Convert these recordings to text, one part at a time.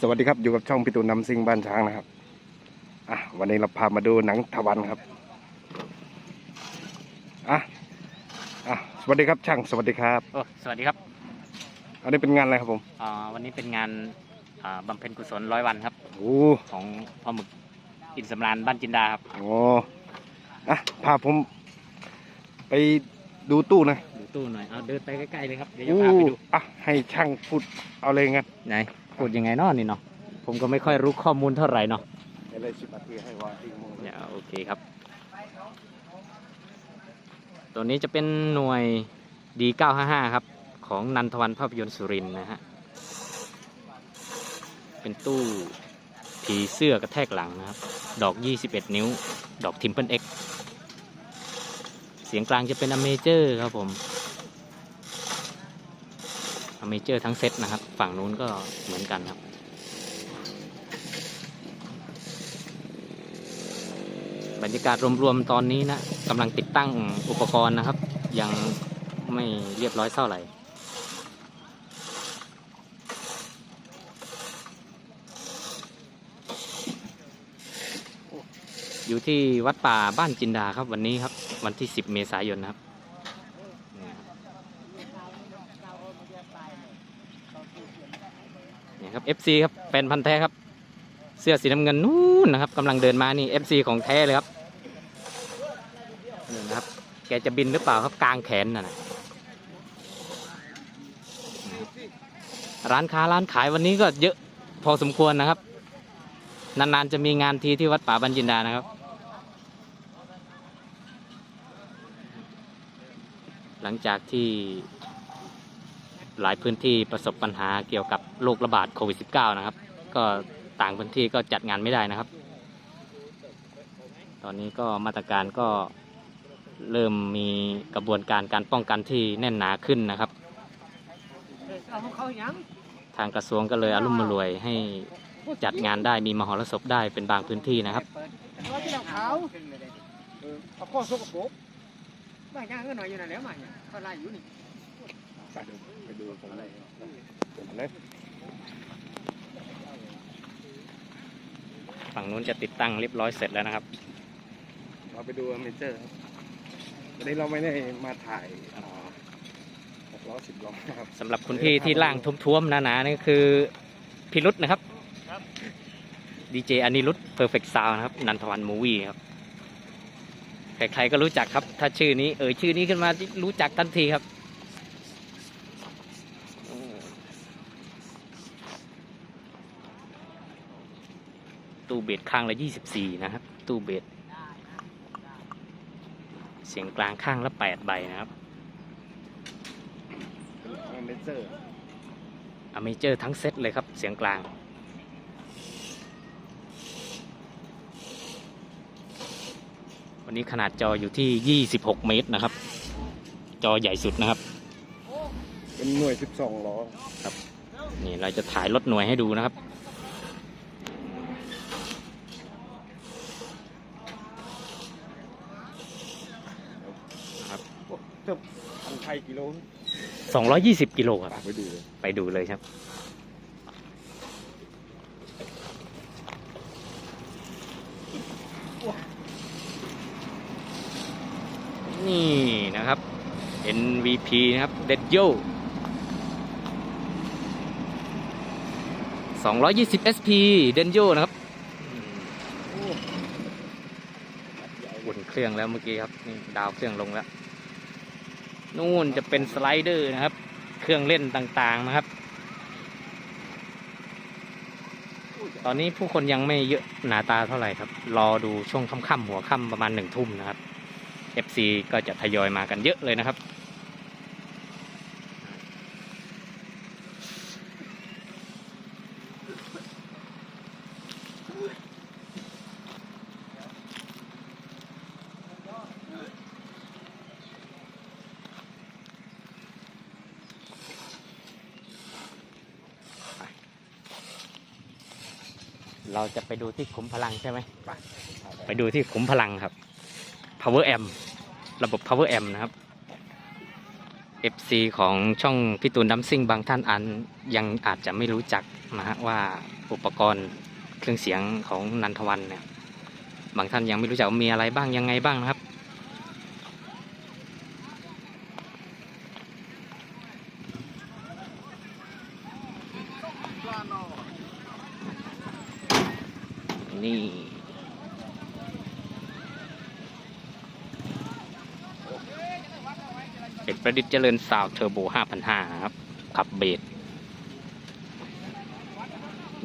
สวัสดีครับอยู่กับช่องพิตูนนำซิงบ้านช้างนะครับอะวันนี้เราพามาดูหนังทวันครับอะอะสวัสดีครับช่างสวัสดีครับโอ้สวัสดีครับอันนี้เป็นงานอะไรครับผมอ่าวันนี้เป็นงานอ่าบำเพ็ญกุศลร้อยวันครับ โอ้ของพ่อหมึกอินสำราญบ้านจินดาครับโหอะพาผมไปดูตู้หนะดูตู้หน่อยเอาเดินไปใกล้ๆเลยครับเดี๋ยวจะโอ้พาไปดูอะให้ช่างพูดเอาเลยงั้นไหนพูดยังไงเนาะนี่เนาะผมก็ไม่ค่อยรู้ข้อมูลเท่าไหร่เนาะอะไรสิบนาทีให้วาอีกโมงเนี่ยโอเคครับ ตัวนี้จะเป็นหน่วย D955 ครับ ของนันทวันภาพยนตร์สุรินนะฮะ เป็นตู้ผีเสื้อกระแทกหลังนะครับ ดอก 21 นิ้ว ดอกทิมเพิลเอ็กเสียงกลางจะเป็นอเมเจอร์ครับผม เมเจอร์ทั้งเซตนะครับ ฝั่งนู้นก็เหมือนกันครับบรรยากาศรวมๆตอนนี้นะกำลังติดตั้งอุปกรณ์นะครับ ยังไม่เรียบร้อยเท่าไหร่อยู่ที่วัดป่าบ้านจินดาครับวันนี้ครับ วันที่ 10 เมษายนนะครับ ครับ FC ครับแฟนพันธ์แท้ครับ เสื้อสีน้ำเงินนู่นนะครับกำลังเดินมานี่ FC ของแท้เลยครับนี่นะครับ แกจะบินหรือเปล่าครับกลางแขนน่ะนะร้านค้าร้านขายวันนี้ก็เยอะพอสมควรนะครับ นานๆจะมีงานทีที่วัดป่าบันจินดานะครับ หลังจากที่หลายพื้นที่ประสบปัญหาเกี่ยวกับ โรคระบาดโควิด -19 นะครับ ก็ต่างพื้นที่ก็จัดงานไม่ได้นะครับ ตอนนี้ก็มาตรการก็เริ่มมีกระบวนการการป้องกันที่แน่นหนาขึ้นนะครับ ทางกระทรวงก็เลยอารมณ์มารวยให้จัดงานได้มีมหรสพได้เป็นบางพื้นที่นะครับว่าที่เราขาวเออเอาข้อสกปรกบ้านย่างก็หน่อยอยู่นั่นแหล้วมาเนี่ยเขาไล่อยู่นี่ไปดูผมเลยเลย ฝั่งนู้นจะติดตั้งเรียบร้อยเสร็จแล้วนะครับ เราไปดูอเมเจอร์ครับวันนี้เราไม่ได้มาถ่ายอ่าหกล้อสิบล้อนะครับสำหรับคุณพี่ที่ล่างท้วมๆหนาๆนี่คือพิรุษนะครับดีเจอานิรุธเพอร์เฟกต์ซาวนะครับ นันทวันมูวี่ครับ ใครๆก็รู้จักครับ ถ้าชื่อนี้เอ่ยชื่อนี้ขึ้นมารู้จักทันทีครับ บสข้างละ24นะครับ ตู้เบสเสียงกลางข้างละ8ใบนะครับเป็นอเมเจอร์อเมเจอร์ทั้งเซตเลยครับ เสียงกลางวันนี้ขนาดจออยู่ที่ 26 เมตรนะครับ จอใหญ่สุดนะครับ เป็นหน่วยสิบสองล้อนี่เราจะถ่ายรถหน่วยให้ดูนะครับ เกือบพันไท ยกิโล220กิโลครับ ไปดูเลยไปดูเลยครับ นี่นะครับ NVP นะครับ เด็ดโย220 SP เดนโยนะครับอุ่นเครื่องแล้วเมื่อกี้ครับ นี่ดาวเครื่องลงแล้ว นู่นจะเป็นสไลเดอร์นะครับ เครื่องเล่นต่างๆนะครับ ตอนนี้ผู้คนยังไม่เยอะหนาตาเท่าไหร่ครับ รอดูช่วงค่ำๆหัวค่ำประมาณหนึ่งทุ่มนะครับ FC ก็จะทยอยมากันเยอะเลยนะครับ เราจะไปดูที่ขุมพลังใช่ไหมไปดูที่ขุมพลังครับ power amp ระบบ power amp นะครับ FC ของช่องพี่ตูนดัมซิ่งบางท่านอันยังอาจจะไม่รู้จักนะฮะว่าอุปกรณ์เครื่องเสียงของนันทวันเนี่ยบางท่านยังไม่รู้จักว่ามีอะไรบ้างยังไงบ้างนะครับ นี่ เป็นประดิษฐ์เจริญซาวเทอร์โบ 5,500นะครับ ขับเบส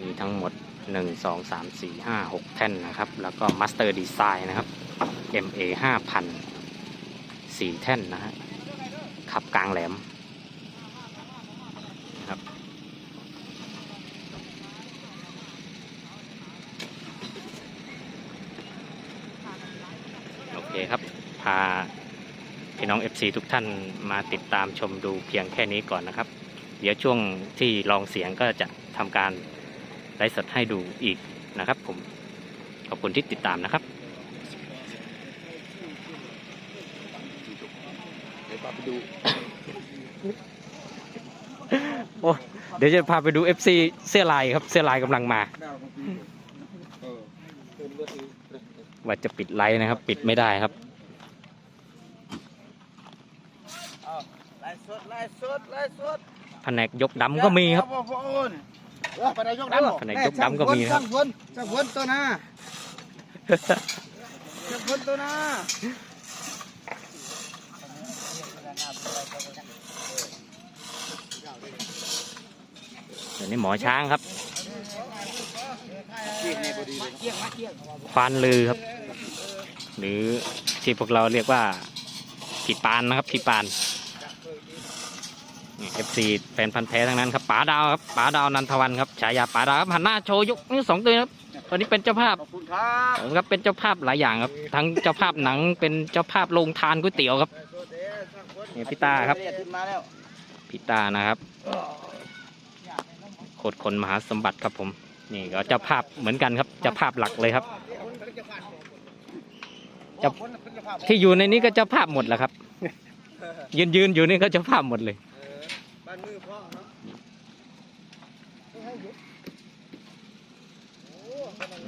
มีทั้งหมด 1 2 3 4 5 6 แท่นนะครับ แล้วก็มาสเตอร์ดีไซน์นะครับ MA 5,000 4 แท่นนะฮะขับกลางแหลมนะครับโอเคครับพา พี่น้อง FC ทุกท่านมาติดตามชมดูเพียงแค่นี้ก่อนนะครับ เดี๋ยวช่วงที่ลองเสียงก็จะทำการไลฟ์สดให้ดูอีกนะครับ ผมขอบคุณที่ติดตามนะครับเดี๋ยวพาไปดู โอ้เดี๋ยวจะพาไปดู FC เสื้อลายครับเสื้อลายกำลังมาเออเป็นเลือดดีว่าจะปิดไลฟ์นะครับ ปิดไม่ได้ครับ ไล่ สดไล่สดไล่สดแผนกยกดำก็มีครับพ่อพ่อโอนเออไปไหนยกดำแผนกยกดำก็มีนะครับช่างฝนช่างฝนตัวหน้าช่างฝนตัวหน้าเดี๋ยวนี้หมอช้างครับเกี่ยงในบดีเลยเกี่ยงมาเกี่ยงควานลือครับ หรือที่พวกเราเรียกว่าพี่ปานนะครับพี่ปาน เอฟซีแฟนพันธ์แท้ทั้งนั้นครับป๋าดาวครับป๋าดาวนันทวันครับฉายาป๋าดาวครับหันหน้าโชว์ยกนิ้วสองตัวครับตอนนี้เป็นเจ้าภาพขอบคุณครับผมครับเป็นเจ้าภาพหลายอย่างครับ ทั้งเจ้าภาพหนังเป็นเจ้าภาพโรงทานก๋วยเตี๋ยวครับเนี่ยพี่ตาครับเยขึ้นมาแล้วพี่ตานะครับโคตรคนมหาสมบัติครับผม นี่ก็เจ้าภาพเหมือนกันครับเจ้าภาพหลักเลยครับจะที่อยู่ในนี้ก็เจ้าภาพหมดแหละครับ ยืนยืนอยู่นี่ก็เจ้าภาพหมดเลยบ้านมือพ่อเนาะ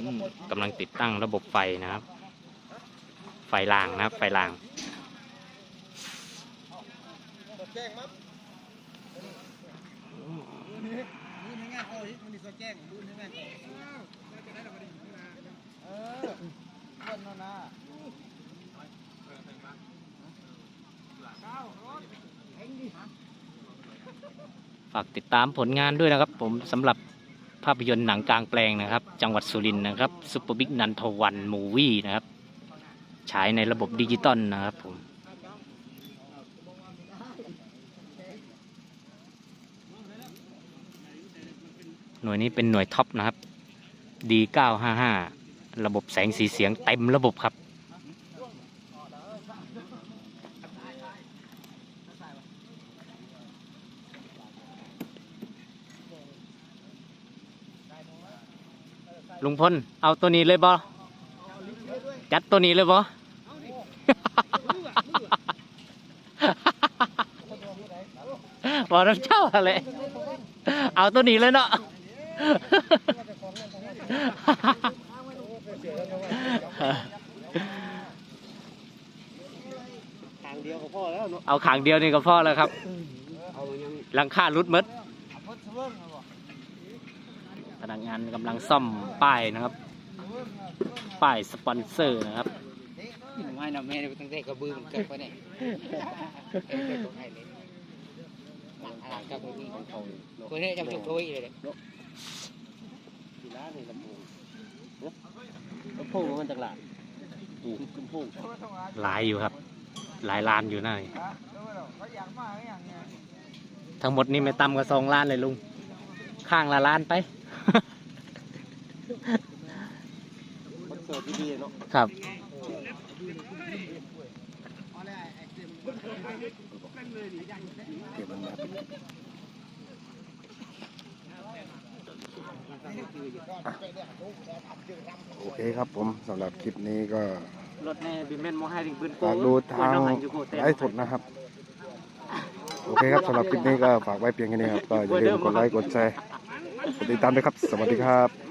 อืมกำลังติดตั้งระบบไฟนะครับ ไฟรางนะครับ ไฟรางแจ้งมั้งดูในงานเขาที่มันมีสแจ้งดูในงานเขาเออคนนั่นนะ ฝากติดตามผลงานด้วยนะครับ ผมสำหรับภาพยนตร์หนังกลางแปลงนะครับ จังหวัดสุรินทร์นะครับซุปเปอร์บิ๊กนันทวันมูวี่นะครับฉายในระบบดิจิตอลนะครับผมหน่วยนี้เป็นหน่วยท็อปนะครับ D955 ระบบแสงสีเสียงเต็มระบบครับ ลุงพลเอาตัวนี้เลยบอจัดตัวนี้เลยบอบอกน้ำเจ้าอะไรเอาตัวนี้เลยเนาะทางเดียวก็พอแล้วเนาะเอาขางเดียวนี่ก็พอแล้วครับเอายังหลังคารุดหมดพุทธเวิร์ก พนักงานกำลังซ่อมป้ายนะครับ ป้ายสปอนเซอร์นะครับไม่นะแม่ตั้งแต่กระบือมันเกิดไปเนี่ยทางกับคนของเขาคนนี้จำจุกทวีเลยกีฬาในลำพูลำพูมันจากหลานปูลำพูหลายอยู่ครับ หลายล้านอยู่นั่นทั้งหมดนี่ไม่ต่ำกว่าสองล้านเลยลุง ข้างละล้านไป ครับโอเคครับผมสำหรับคลิปนี้ก็รถในบิมเมนโมให้ถึงปืนโป้ฝาดูทางไอ้สดนะครับ โอเคครับสำหรับคลิปนี้ก็ฝากไว้เพียงแค่นี้ครับ ก็อย่าลืมกดไลค์กดแชร์ ติดตามด้ครับ สวัสดีครับ